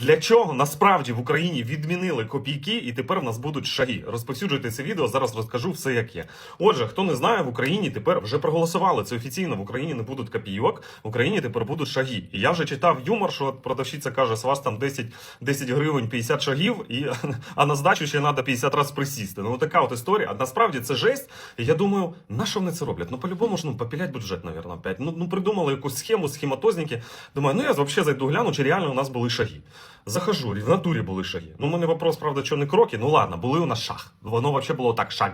Для чого насправді в Україні відмінили копійки, і тепер в нас будуть шаги? Розповсюджуйте це відео. Зараз розкажу все як є. Отже, хто не знає, в Україні тепер вже проголосували це офіційно. В Україні не будуть копійок, в Україні тепер будуть шаги. І я вже читав юмор, що продавщиця каже, з вас там 10, 10 гривень 50 шагів, і а на здачу ще треба 50 разів присісти. Ну така от історія. А насправді це жесть. І я думаю, на що вони це роблять? Ну по-любому ж ну попілять бюджет, навірно, опять. Ну, ну придумали якусь схему, схематозники. Думаю, ну я взагалі зайду гляну, чи реально у нас були шаги. Захожу, в натурі були шаги. Ну, у мене вопрос, правда, що не кроки. Ну ладно, були у нас шаг. Воно взагалі було так шаг,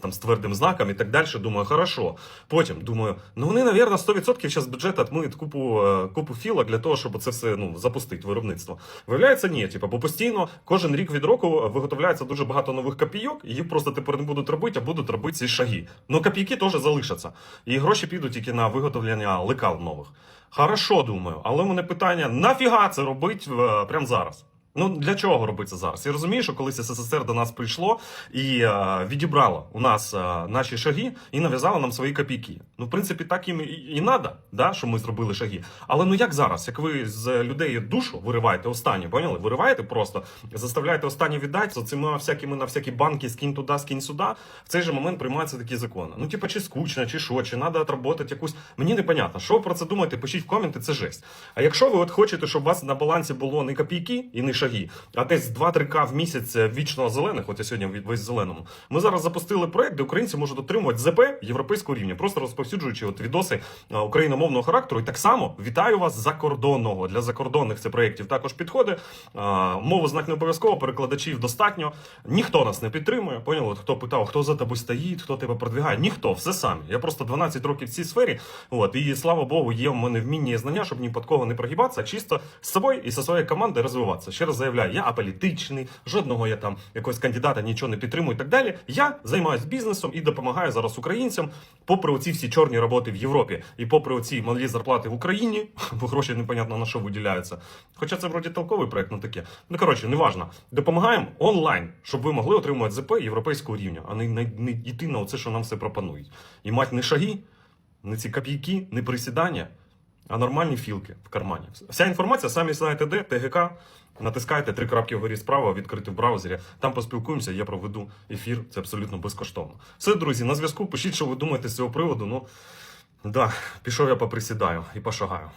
там з твердим знаком і так далі. Думаю, хорошо. Потім думаю, ну вони, навірно, 100% зараз бюджет відмиють купу, е, купу філок для того, щоб це все ну, запустити виробництво. Виявляється, ні, типу, бо постійно кожен рік від року виготовляється дуже багато нових копійок, і їх просто тепер не будуть робити, а будуть робити ці шаги. Ну копійки теж залишаться. І гроші підуть тільки на виготовлення лекал нових. Хорошо, думаю, але в мене питання: нафіга це робить е, прямо зараз? Ну для чого робити зараз? Я розумію, що колись СССР до нас прийшло і е, відібрало у нас е, наші шаги і нав'язало нам свої копійки. Ну, в принципі, так їм і, і надо, да, що ми зробили шаги. Але ну як зараз? Як ви з людей душу вириваєте останню, поняли? Вириваєте просто, заставляєте останнє віддати з цими всякими на всякі банки, скинь туди, скинь сюди. В цей же момент приймаються такі закони. Ну, типа, чи скучно, чи що, чи треба отработати якусь. Мені непонятно. Що ви про це думаєте? Пишіть в коменти, це жесть. А якщо ви от хочете, щоб у вас на балансі було не копійки і не шаги, а десь 2-3к в місяць вічно зелених, от я сьогодні весь зеленому. Ми зараз запустили проект, де українці можуть отримувати ЗП європейського рівня, просто розповсюджуючи от відоси україномовного характеру. І так само вітаю вас закордонного. Для закордонних це проєктів також підходить. Мову знак не обов'язково, перекладачів достатньо. Ніхто нас не підтримує. Поняли? Хто питав, хто за тобою стоїть, хто тебе продвигає? Ніхто, все самі. Я просто 12 років в цій сфері. От і слава Богу, є в мене вміння і знання, щоб ні під кого не прогибатися, чисто з собою і зі своєю командою розвиватися. Ще раз заявляю, я аполітичний, жодного я там якогось кандидата нічого не підтримую і так далі. Я займаюся бізнесом і допомагаю зараз українцям, попри оці всі чорні роботи в Європі і попри оці малі зарплати в Україні, бо гроші непонятно на що виділяються. Хоча це вроді толковий проект, ну таке. Ну коротше, неважно. Допомагаємо онлайн, щоб ви могли отримувати ЗП європейського рівня, а не, не, не йти на оце, що нам все пропонують. І мати не шаги, не ці копійки, не присідання, а нормальні філки в кармані. Вся інформація самі знаєте де, ТГК. Натискайте три крапки вгорі справа, відкрити в браузері. Там поспілкуємося, я проведу ефір. Це абсолютно безкоштовно. Все, друзі, на зв'язку. Пишіть, що ви думаєте з цього приводу. Ну да, пішов я поприсідаю і пошагаю.